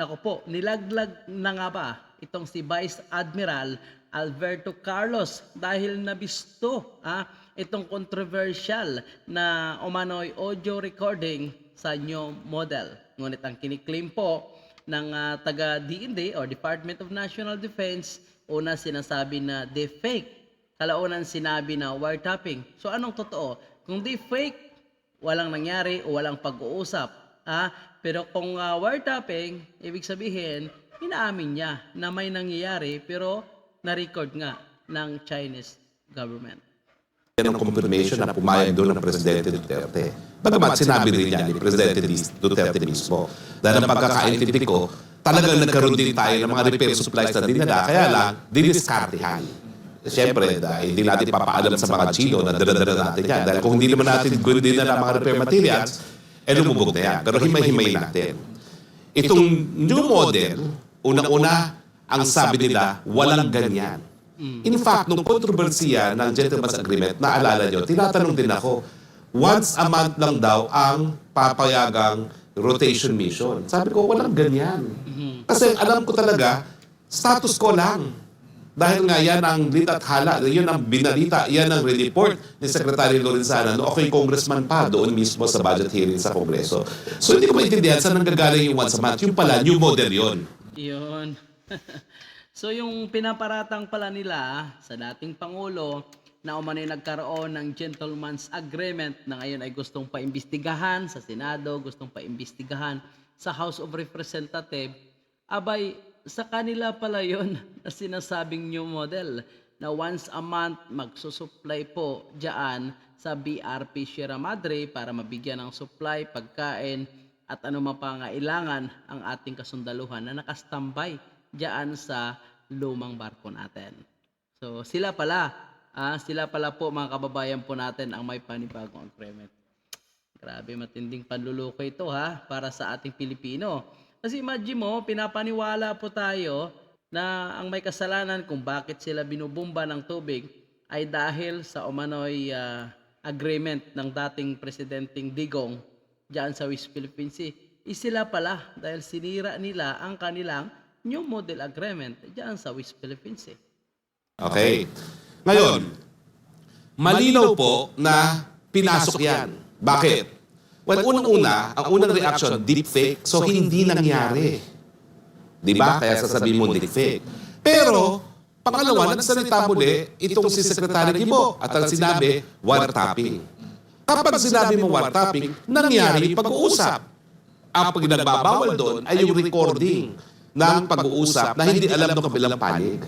Nako po, nilaglag na nga ba itong si Vice Admiral Alberto Carlos dahil nabisto ah, itong controversial na umano'y audio recording sa new model. Ngunit ang kiniklaim po ng ah, taga DND or Department of National Defense, una sinasabi na deepfake. Kalaunan sinabi na wiretapping. So anong totoo? Kung deepfake, walang nangyari o walang pag-uusap. Ah, pero kung uh, wiretapping, ibig sabihin, inaamin niya na may nangyayari pero na-record nga ng Chinese government. Yan ang confirmation na pumayag doon ng Presidente Duterte. Bagamat sinabi rin yan ni Presidente Duterte mismo. Dahil ang pagkakaintindi ko, talagang nagkaroon din tayo ng mga repair supplies na dinala, kaya lang, diniskartihan. Siyempre, dahil hindi natin papaalam sa mga Chino na dala-dala natin yan. Dahil kung hindi naman natin good din na mga repair materials, eh lumubog na yan. Pero himay-himay natin. Itong new model, una-una, ang sabi nila, walang ganyan. In fact, nung kontrobersiya ng Gentleman's Agreement, naalala nyo, tinatanong din ako, once a month lang daw ang papayagang rotation mission. Sabi ko, walang ganyan. Kasi alam ko talaga, status ko lang. Dahil nga yan ang lit at hala, yun ang binalita, yan ang report ni Secretary Lorenzana no ako'y congressman pa doon mismo sa budget hearing sa Kongreso. So hindi ko maintindihan saan nanggagaling yung once a month. Yung pala, new model yun. Yun. so yung pinaparatang pala nila sa dating Pangulo na umano'y nagkaroon ng gentleman's agreement na ngayon ay gustong paimbestigahan sa Senado, gustong paimbestigahan sa House of Representatives, abay sa kanila pala yon na sinasabing new model na once a month magsusupply po diyan sa BRP Sierra Madre para mabigyan ng supply, pagkain at pa pangailangan ang ating kasundaluhan na nakastambay diyan sa lumang barko natin. So sila pala, ah, sila pala po mga kababayan po natin ang may panibagong agreement. Grabe, matinding panluloko ito ha, para sa ating Pilipino. Kasi imagine mo, pinapaniwala po tayo na ang may kasalanan kung bakit sila binubumba ng tubig ay dahil sa umano'y ah, agreement ng dating presidenteng Digong diyan sa West Philippine Sea. Isila pala dahil sinira nila ang kanilang new model agreement diyan sa West Philippine Sea. Okay. Ngayon, malinaw po na pinasok yan. Bakit? Well, unang-una, ang unang reaction, deepfake. So, hindi nangyari. Di ba? Kaya sasabihin mo deepfake. Pero, pangalawa, nagsalita muli itong si Secretary Gibo at ang sinabi, wiretapping. Kapag sinabi mo wiretapping, nangyari yung pag-uusap. Ang pagnagbabawal doon ay yung recording ng pag-uusap na hindi alam ng kabilang panig.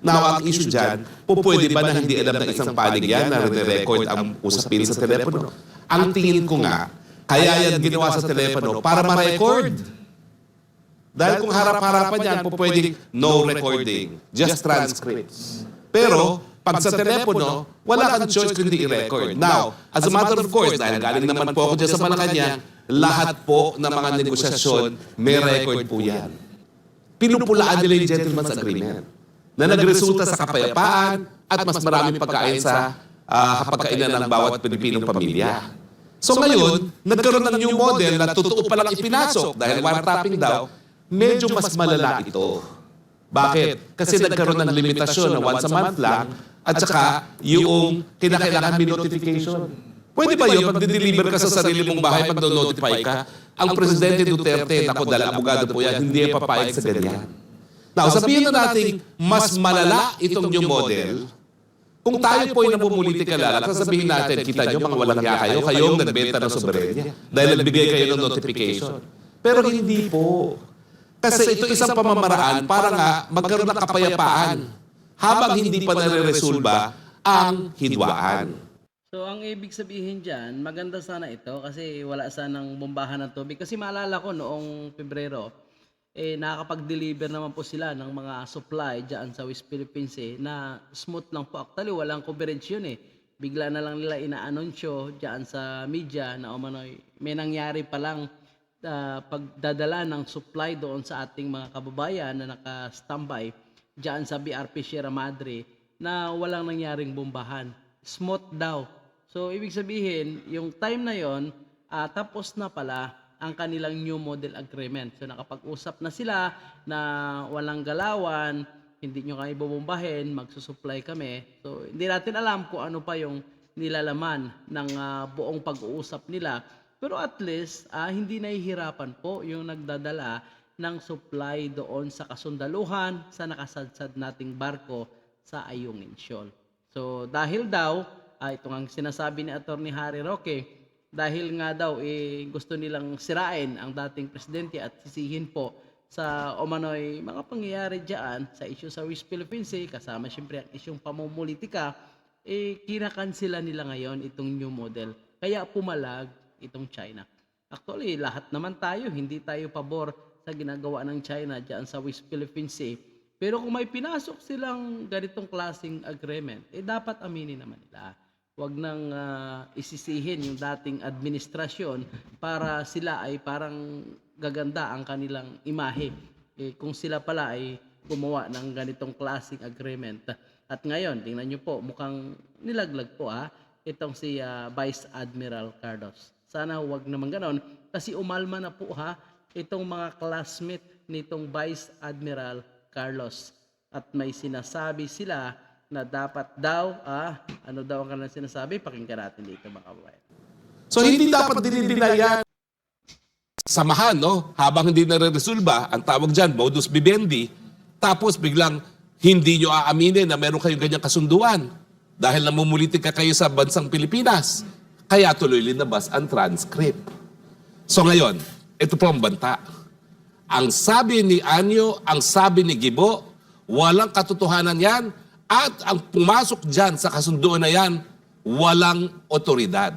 Now, ang issue dyan, po pwede ba na hindi alam ng isang panig yan na re-record ang usapin sa telepono? Ang tingin ko nga, kaya yan ginawa sa telepono para ma-record. Dahil kung harap-harapan yan, po pwede no recording, just transcripts. Pero, pag sa telepono, wala kang choice kundi i-record. Now, as a matter of course, dahil galing naman po ako dyan sa Malacanang, lahat po ng mga negosasyon, may record po yan. Pinupulaan nila yung gentleman's agreement na nagresulta sa kapayapaan at mas maraming pagkain sa ah, kapagkainan ng bawat Pilipinong pamilya. So ngayon, nagkaroon ng new model na totoo palang ipinasok dahil wiretapping daw, medyo mas malala ito. Bakit? Kasi nagkaroon ng limitasyon na once a month lang at saka yung kinakailangan may notification. Pwede ba yun pag deliver ka sa sarili mong bahay pag notify ka? Ang Presidente Duterte, ako dahil abogado po yan, hindi papayag sa ganyan. Now, sabihin na natin, mas malala itong new model. Kung tayo po ay namumulitika lang, sasabihin natin, kita nyo, mga walang ya kayo, kayong nagbenta ng soberenya. Dahil nagbigay kayo ng notification. Pero hindi po. Kasi ito isang pamamaraan para nga magkaroon ng kapayapaan habang hindi pa nare-resolba ang hidwaan. So ang ibig sabihin dyan, maganda sana ito kasi wala sanang bombahan ng tubig. Kasi maalala ko noong Pebrero, eh nakakapag-deliver naman po sila ng mga supply dyan sa West Philippines eh, na smooth lang po. Actually, walang coverage yun eh. Bigla na lang nila ina-anunsyo dyan sa media na umano'y may nangyari pa lang ah, pagdadala ng supply doon sa ating mga kababayan na naka-standby dyan sa BRP Sierra Madre na walang nangyaring bombahan. Smooth daw. So, ibig sabihin, yung time na yon, ah, tapos na pala ang kanilang new model agreement. So nakapag-usap na sila na walang galawan, hindi nyo kami bubumbahin, magsusupply kami. So hindi natin alam kung ano pa yung nilalaman ng ah, buong pag-uusap nila. Pero at least, ah, hindi nahihirapan po yung nagdadala ng supply doon sa kasundaluhan sa nakasadsad nating barko sa Ayungin Shoal. So dahil daw, ah, ito ang sinasabi ni Attorney Harry Roque, dahil nga daw eh, gusto nilang sirain ang dating presidente at sisihin po sa umano'y mga pangyayari dyan sa issue sa West Philippine Sea, kasama siyempre ang isyong pamumulitika, eh kinakansela nila ngayon itong new model. Kaya pumalag itong China. Actually, lahat naman tayo, hindi tayo pabor sa ginagawa ng China dyan sa West Philippine Sea. Pero kung may pinasok silang ganitong klaseng agreement, eh dapat aminin naman nila. Huwag nang ah, isisihin yung dating administrasyon para sila ay parang gaganda ang kanilang imahe. Eh, kung sila pala ay gumawa ng ganitong klaseng agreement. At ngayon, tingnan nyo po, mukhang nilaglag po ah, itong si ah, Vice Admiral Carlos. Sana huwag naman ganon kasi umalma na po ha itong mga classmate nitong Vice Admiral Carlos. At may sinasabi sila na dapat daw, ah, ano daw ang kanilang sinasabi? Pakinggan natin dito mga kababayan. So hindi dapat dinidinayan. Samahan, no? Habang hindi nare-resolba, ang tawag dyan, modus vivendi, tapos biglang hindi nyo aaminin na meron kayong ganyang kasunduan dahil namumulitik ka kayo sa bansang Pilipinas. Kaya tuloy linabas ang transcript. So ngayon, ito po ang banta. Ang sabi ni Anyo, ang sabi ni Gibo, walang katotohanan yan at ang pumasok dyan sa kasunduan na yan, walang otoridad.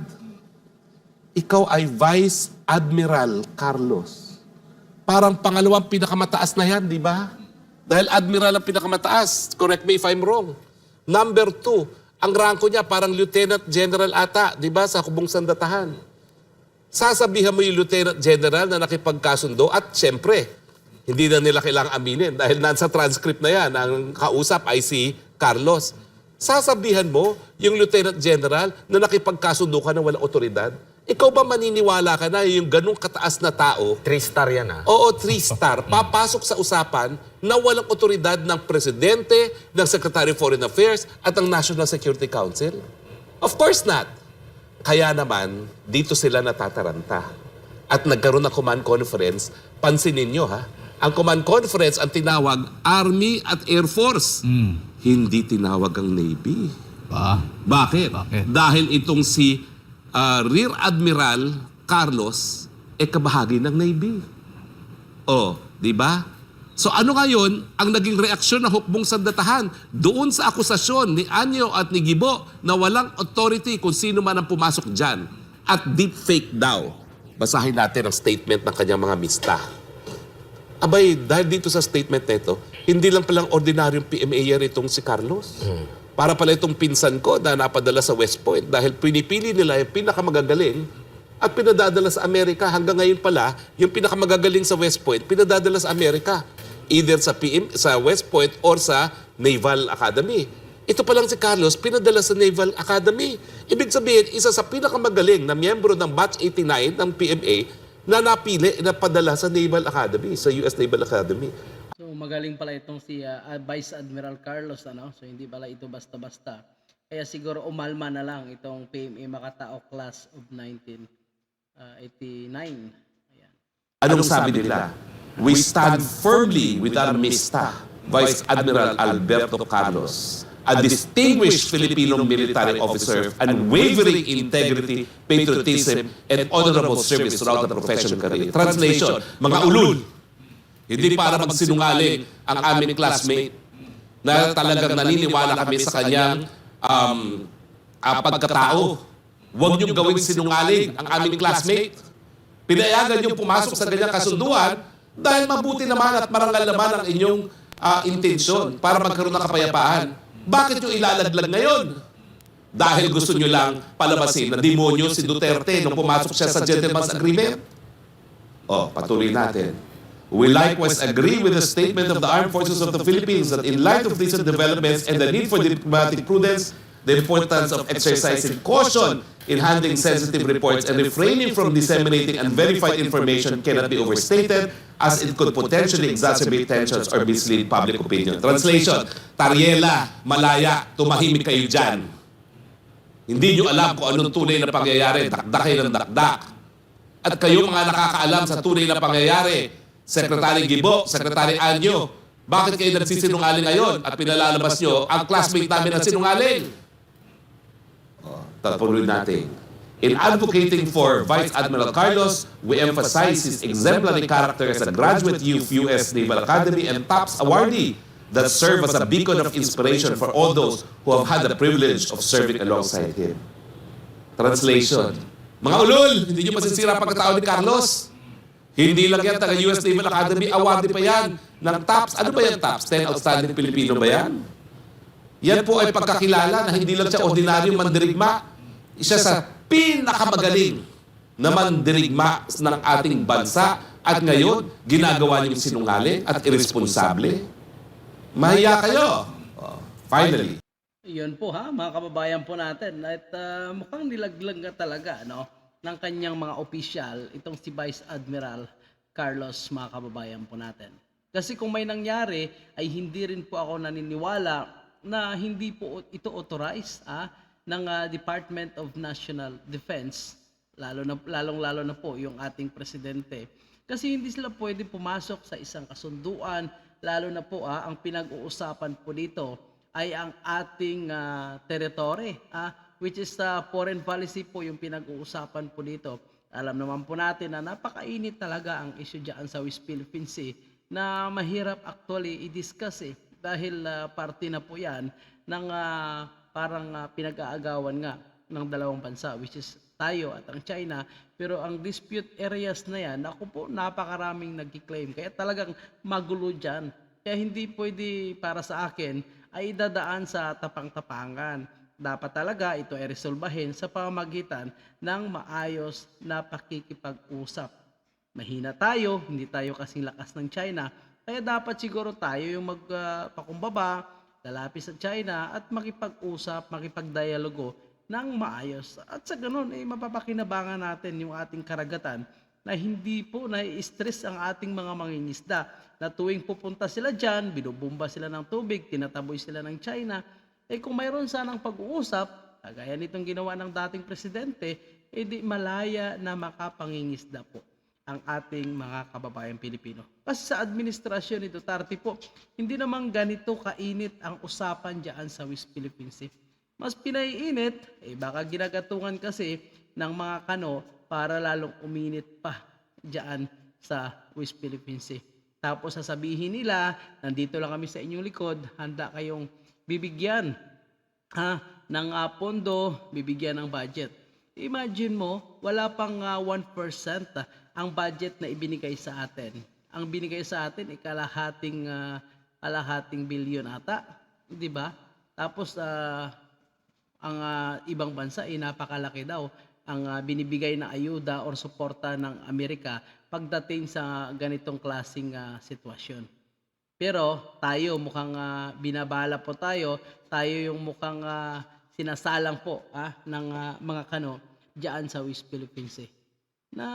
Ikaw ay Vice Admiral Carlos. Parang pangalawang pinakamataas na yan, di ba? Dahil Admiral ang pinakamataas. Correct me if I'm wrong. Number two, ang ranko niya parang Lieutenant General ata, di ba, sa Kubong Sandatahan. Sasabihan mo yung Lieutenant General na nakipagkasundo at syempre, hindi na nila kailangang aminin dahil nasa transcript na yan, ang kausap ay si Carlos. Sasabihan mo yung Lieutenant General na nakipagkasundo ka na walang otoridad? Ikaw ba maniniwala ka na yung ganong kataas na tao Three-star yan ah. Oo, three-star. Papasok sa usapan na walang otoridad ng Presidente, ng Secretary of Foreign Affairs, at ng National Security Council? Of course not. Kaya naman, dito sila natataranta. At nagkaroon ng command conference, pansinin nyo ha, ang command conference ang tinawag Army at Air Force. Hindi tinawag ang Navy. Ba? Bakit? Bakit? Dahil itong si ah, Rear Admiral Carlos e kabahagi ng Navy. Oh, di ba? So ano ngayon ang naging reaksyon ng hukbong sandatahan doon sa akusasyon ni Anyo at ni Gibo na walang authority kung sino man ang pumasok dyan at deepfake daw. Basahin natin ang statement ng kanyang mga mista. Abay, dahil dito sa statement na ito, hindi lang palang ordinaryong PMA itong si Carlos. Para pala itong pinsan ko na napadala sa West Point dahil pinipili nila yung pinakamagagaling at pinadadala sa Amerika. Hanggang ngayon pala, yung pinakamagagaling sa West Point, pinadadala sa Amerika. Either sa, PM, sa West Point or sa Naval Academy. Ito pa lang si Carlos, pinadala sa Naval Academy. Ibig sabihin, isa sa pinakamagaling na miyembro ng Batch 89 ng PMA na napili na padala sa Naval Academy, sa US Naval Academy. So magaling pala itong si ah, ah, Vice Admiral Carlos ano. So hindi pala ito basta-basta. Kaya siguro umalma na lang itong PMA Makatao Class of 1989. Ayan. Anong sabi nila? We stand firmly with our Mista, Vice Admiral Alberto Carlos, a distinguished Filipino military officer, unwavering integrity, patriotism, and honorable service throughout the professional career. Translation, mga ulul, hindi para magsinungaling ang aming classmate na talagang naniniwala kami sa kanyang um, ah, pagkatao. Huwag niyong gawing sinungaling ang aming classmate. Pinayagan niyong pumasok sa ganyang kasunduan dahil mabuti naman at marangal naman ang inyong ah, intensyon para magkaroon ng kapayapaan. Bakit nyo ilalaglag ngayon? Dahil gusto nyo lang palabasin na demonyo si Duterte nung pumasok siya sa gentleman's agreement? Oh, patuloy natin. We likewise agree with the statement of the Armed Forces of the Philippines that in light of recent developments and the need for diplomatic prudence, the importance of exercising caution in handling sensitive reports and refraining from disseminating unverified information cannot be overstated as it could potentially exacerbate tensions or mislead public opinion. Translation, Tariela, Malaya, tumahimik kayo dyan. Hindi nyo alam kung anong tunay na pangyayari, dakdak kayo ng dakdak. At kayo mga nakakaalam sa tunay na pangyayari, Secretary Gibo, Secretary Anyo, bakit kayo nagsisinungaling ngayon at pinalalabas nyo ang classmate namin na sinungaling? Tapuloy natin. In advocating for Vice Admiral Carlos, we emphasize his exemplary character as a graduate of U.S. Naval Academy and TOPS awardee that serve as a beacon of inspiration for all those who have had the privilege of serving alongside him. Translation. Mga ulol, hindi nyo masisira pagkatao ni Carlos. Hindi lang yan taga US Naval Academy, awardee pa yan ng TOPS. Ano ba yan TOPS? 10 Outstanding Pilipino ba yan? Yan po ay pagkakilala na hindi lang siya ordinaryong mandirigma. Isa sa pinakamagaling na mandirigma ng ating bansa at ngayon, ginagawa niyong sinungaling at irresponsable. Mahiya kayo. Oh, finally. Yun po ha, mga kababayan po natin. At ah, mukhang nilaglag talaga no, ng kanyang mga opisyal, itong si Vice Admiral Carlos, mga kababayan po natin. Kasi kung may nangyari, ay hindi rin po ako naniniwala na hindi po ito authorized ah, ng ah, Department of National Defense, lalo na, lalong-lalo na po yung ating presidente. Kasi hindi sila pwede pumasok sa isang kasunduan, lalo na po ah, ang pinag-uusapan po dito ay ang ating ah, territory, ah, which is ah, foreign policy po yung pinag-uusapan po dito. Alam naman po natin na napakainit talaga ang issue dyan sa West Philippine Sea na mahirap actually i-discuss eh dahil ah, parte na po yan ng ah, parang ah, pinag-aagawan nga ng dalawang bansa which is tayo at ang China. Pero ang dispute areas na yan ako po napakaraming nagki-claim. Kaya talagang magulo dyan. Kaya hindi pwede para sa akin ay idadaan sa tapang-tapangan. Dapat talaga ito ay resolbahin sa pamamagitan ng maayos na pakikipag-usap. Mahina tayo, hindi tayo kasing lakas ng China. Kaya dapat siguro tayo yung magpakumbaba, lalapit sa China at makipag-usap, makipag-dialogo ng maayos. At sa ganun, eh, mapapakinabangan natin yung ating karagatan na hindi po na-stress ang ating mga mangingisda na tuwing pupunta sila dyan, binubumba sila ng tubig, tinataboy sila ng China. Eh kung mayroon sanang pag-uusap, kagaya nitong ginawa ng dating presidente, eh di malaya na makapangingisda po ang ating mga kababayang Pilipino. Kasi sa administrasyon ni Duterte po, hindi naman ganito kainit ang usapan dyan sa West Philippine Sea. Mas pinaiinit, eh baka ginagatungan kasi ng mga kano para lalong uminit pa dyan sa West Philippine Sea. Tapos sasabihin nila, nandito lang kami sa inyong likod, handa kayong bibigyan ha, ng ah, pondo, bibigyan ng budget. Imagine mo, wala pang ah, 1% ah, ang budget na ibinigay sa atin. Ang binigay sa atin ay kalahating, ah, kalahating bilyon ata, di ba? Tapos ah, ang ah, ibang bansa ay napakalaki daw ang ah, binibigay na ayuda or suporta ng Amerika pagdating sa ganitong klasing ah, sitwasyon. Pero tayo mukhang ah, binabala po tayo, tayo yung mukhang ah, sinasalang po ah, ng ah, mga kano diyan sa West Philippine Sea. Na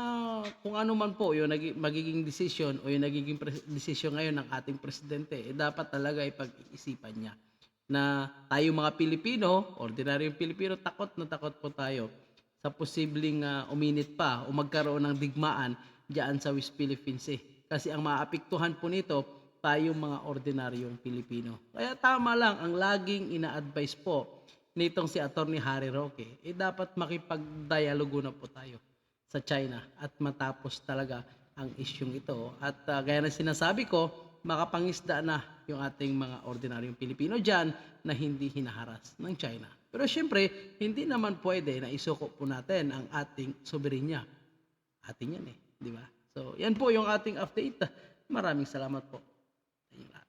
kung ano man po yung magiging desisyon o yung nagiging pres- desisyon ngayon ng ating presidente, eh, dapat talaga ipag-isipan niya na tayo mga Pilipino, ordinaryong Pilipino, takot na takot po tayo sa posibleng ah, uminit pa o magkaroon ng digmaan diyan sa West Philippine Sea. Kasi ang maapektuhan po nito, tayong mga ordinaryong Pilipino. Kaya tama lang, ang laging ina-advise po nitong si Attorney Harry Roque, eh dapat makipag-dialogo na po tayo sa China at matapos talaga ang isyung ito. At ah, gaya na sinasabi ko, makapangisda na yung ating mga ordinaryong Pilipino dyan na hindi hinaharas ng China. Pero syempre, hindi naman pwede na isuko po natin ang ating soberenya. Atin yan eh, di ba? So, yan po yung ating update. Maraming salamat po. inyong lahat.